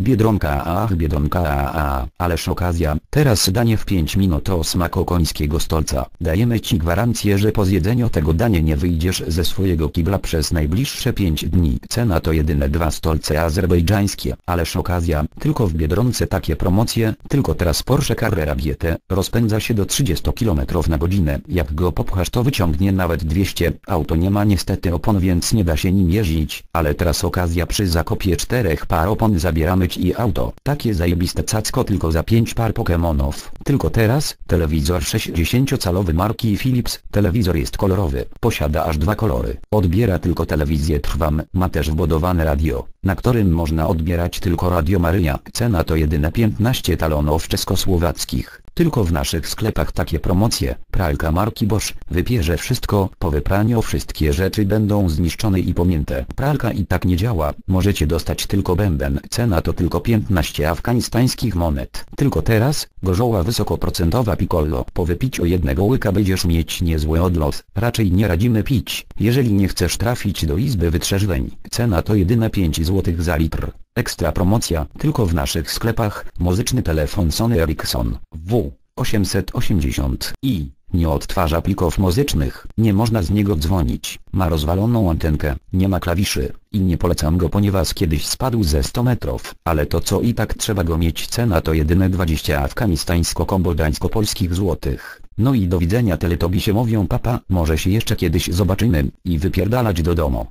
Biedronka ach Biedronka a, a, ależ okazja, teraz danie w 5 minut o smaku końskiego stolca. Dajemy ci gwarancję, że po zjedzeniu tego dania nie wyjdziesz ze swojego kibla przez najbliższe 5 dni. Cena to jedyne dwa stolce azerbejdżańskie, ależ okazja, tylko w Biedronce takie promocje, tylko teraz Porsche Carrera GT rozpędza się do 30 km na godzinę. Jak go popchasz to wyciągnie nawet 200. Auto nie ma niestety opon więc nie da się nim jeździć, ale teraz okazja przy zakopie czterech par opon zabieramy ci auto. Takie zajebiste cacko tylko za 5 par Pokemonów. Tylko teraz, telewizor 60-calowy marki Philips, telewizor jest kolorowy, posiada aż dwa kolory. Odbiera tylko telewizję Trwam, ma też wbudowane radio, na którym można odbierać tylko Radio Maryja. Cena to jedyne 15 talonów czeskosłowackich. Tylko w naszych sklepach takie promocje. Pralka marki Bosch wypierze wszystko, po wypraniu wszystkie rzeczy będą zniszczone i pomięte. Pralka i tak nie działa, możecie dostać tylko bęben. Cena to tylko 15 afganistańskich monet. Tylko teraz, gorzoła wysokoprocentowa piccolo. Po wypiciu jednego łyka będziesz mieć niezły odlos. Raczej nie radzimy pić, jeżeli nie chcesz trafić do izby wytrzeźweń. Cena to jedyne 5 zł za litr. Ekstra promocja, tylko w naszych sklepach, muzyczny telefon Sony Ericsson, W, 880 i, nie odtwarza plików muzycznych, nie można z niego dzwonić, ma rozwaloną antenkę, nie ma klawiszy, i nie polecam go ponieważ kiedyś spadł ze 100 metrów, ale to co i tak trzeba go mieć. Cena to jedyne 20 afganistańsko-kombodańsko-polskich złotych. No i do widzenia teletobisie mówią papa, może się jeszcze kiedyś zobaczymy, i wypierdalać do domu.